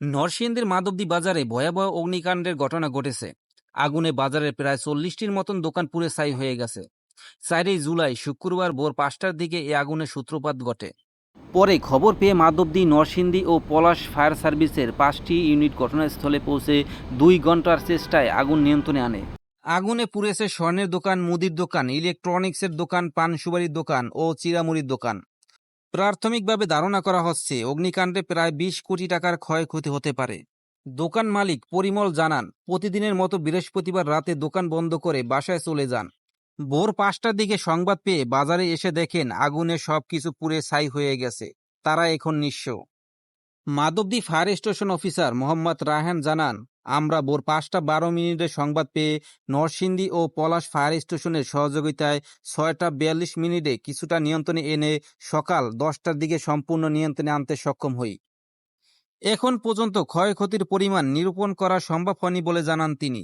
নরসিংদীর মাধবদী বাজারে ভয়াবহ অগ্নিকাণ্ডের ঘটনা ঘটেছে। আগুনে বাজারের প্রায় চল্লিশটির মতন দোকান পুড়ে ছাই হয়ে গেছে। চারই জুলাই শুক্রবার ভোর পাঁচটার দিকে এই আগুনের সূত্রপাত ঘটে। পরে খবর পেয়ে মাধবদী, নরসিংদী ও পলাশ ফায়ার সার্ভিসের পাঁচটি ইউনিট ঘটনাস্থলে পৌঁছে দুই ঘণ্টার চেষ্টায় আগুন নিয়ন্ত্রণে আনে। আগুনে পুড়েছে স্বর্ণের দোকান, মুদির দোকান, ইলেকট্রনিক্সের দোকান পান সুপারির দোকান ও চিরামুড়ির দোকান। প্রাথমিকভাবে ধারণা করা হচ্ছে, অগ্নিকাণ্ডে প্রায় বিশ কোটি টাকার ক্ষয়ক্ষতি হতে পারে। দোকান মালিক পরিমল জানান, প্রতিদিনের মতো বৃহস্পতিবার রাতে দোকান বন্ধ করে বাসায় চলে যান। ভোর পাঁচটার দিকে সংবাদ পেয়ে বাজারে এসে দেখেন আগুনে সবকিছু পুড়ে ছাই হয়ে গেছে। তারা এখন নিঃস্ব। Madhabdi fire station officer Mohammad Raihan জানান আমরা ভোর পাঁচটা বারো মিনিটে সংবাদ পেয়ে নরসিংদী ও পলাশ ফায়ার স্টেশনের সহযোগিতায় ছয়টা বিয়াল্লিশ মিনিটে কিছুটা নিয়ন্ত্রণে এনে সকাল দশটার দিকে সম্পূর্ণ নিয়ন্ত্রণে আনতে সক্ষম হই। এখন পর্যন্ত ক্ষয়ক্ষতির পরিমাণ নিরূপণ করা সম্ভব হয়নি বলে জানান তিনি।